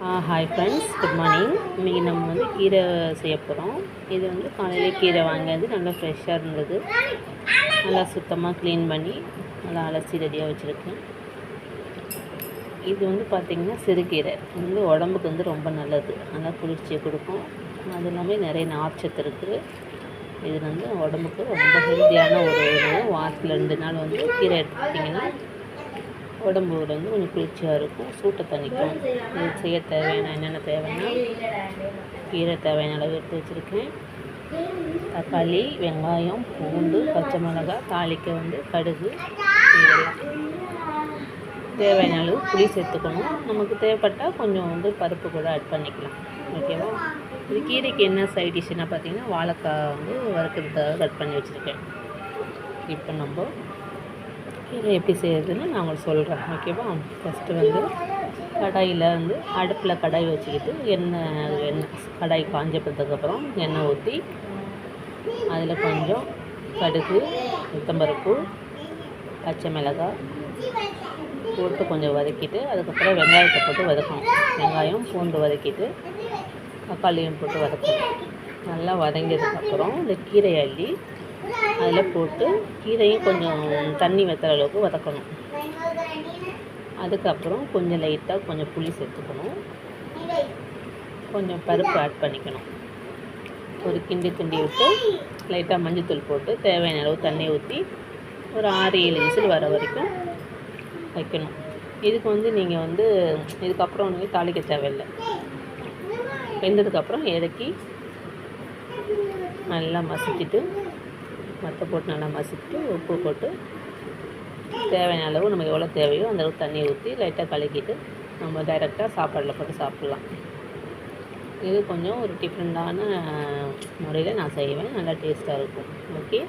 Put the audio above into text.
Hi friends good morning இன்றைக்கி நம்ம வந்து கீரை செய்ய போகிறோம் இது வந்து காலையில் கீரை வாங்கினது நல்லா ஃப்ரெஷ்ஷாக இருந்தது. நல்லா சுத்தமாக க்ளீன் பண்ணி நல்லா அலசி ரெடியாக வச்சுருக்கேன். இது வந்து பார்த்திங்கன்னா சிறுகீரை. வந்து உடம்புக்கு வந்து ரொம்ப நல்லது. நல்லா குளிர்ச்சியை கொடுக்கும். அது இல்லாமல் நிறைய நார்ச்சத்து இருக்குது. இது வந்து உடம்புக்கு ரொம்ப ஹெல்த்தியான ஒரு உணவு வாரத்தில் ரெண்டு நாள் வந்து கீரை எடுத்துக்கிட்டிங்கன்னா உடம்பு வந்து கொஞ்சம் குளிர்ச்சியாக இருக்கும். சூட்டை தணிக்கும். இது செய்ய தேவையான என்னென்ன தேவைன்னா கீரை தேவையான அளவு எடுத்து வச்சுருக்கேன். தக்காளி வெங்காயம் பூண்டு பச்சை மிளகாய் தாளிக்க வந்து கடுகு இதெல்லாம். தேவையான அளவு புளி சேர்த்துக்கணும். நமக்கு தேவைப்பட்டால் கொஞ்சம் வந்து பருப்பு கூட ஆட் பண்ணிக்கலாம். ஓகேவா இது கீரைக்கு என்ன சைட் டிஷ்ஷுன்னா பார்த்தீங்கன்னா வாழைக்காய் வந்து வறுக்கிறதுக்காக கட் பண்ணி வச்சுருக்கேன். இப்போ நம்ம இதை எப்படி செய்யறதுன்னு நான் உங்களுக்கு சொல்கிறேன் ஓகேவா ஃபஸ்ட்டு வந்து கடாயில் வந்து அடுப்பில் கடாய் வச்சுக்கிட்டு எண்ணெய் எண்ணெய் கடாய் காஞ்சப்பட்டதுக்கப்புறம் எண்ணெய் ஊற்றி அதில் கொஞ்சம் கடுகு உத்தம்பருப்பு பச்சை மிளகாய் போட்டு கொஞ்சம் வதக்கிட்டு அதுக்கப்புறம் வெங்காயத்தை போட்டு வதக்கணும். வெங்காயம் பூண்டு வதக்கிட்டு தக்காளியும் போட்டு வதக்கணும். நல்லா வதங்கியதுக்கப்புறம் இந்த கீரை அள்ளி அதில் போட்டு கீரையும் கொஞ்சம் தண்ணி வற்றுற அளவுக்கு வதக்கணும். அதுக்கப்புறம் கொஞ்சம் லைட்டாக கொஞ்சம் புளி சேர்த்துக்கணும். கொஞ்சம் பருப்பு ஆட் பண்ணிக்கணும். ஒரு கிண்டி கிண்டி விட்டு லைட்டாக மஞ்சத்தூள் போட்டு தேவையான அளவு தண்ணி ஊற்றி ஒரு ஆறு ஏழு விசில் வர வரைக்கும் வைக்கணும். இதுக்கு வந்து நீங்கள் வந்து இதுக்கப்புறம் வந்து தாளிக்க தேவையில்லை. வெந்ததுக்கப்புறம் இறக்கி நல்லா மசிச்சுட்டு வத்த போட்டு நல்லா மசிச்சுட்டு உப்பு போட்டு தேவையான அளவு நமக்கு எவ்வளோ தேவையோ அந்த அளவுக்கு தண்ணி ஊற்றி லைட்டாக கலக்கிட்டு நம்ம டைரெக்டாக சாப்பாடில் போட்டு சாப்பிட்லாம். இது கொஞ்சம் ஒரு டிஃப்ரெண்டான முறையில் நான் செய்வேன். நல்லா டேஸ்ட்டாக இருக்கும். ஓகே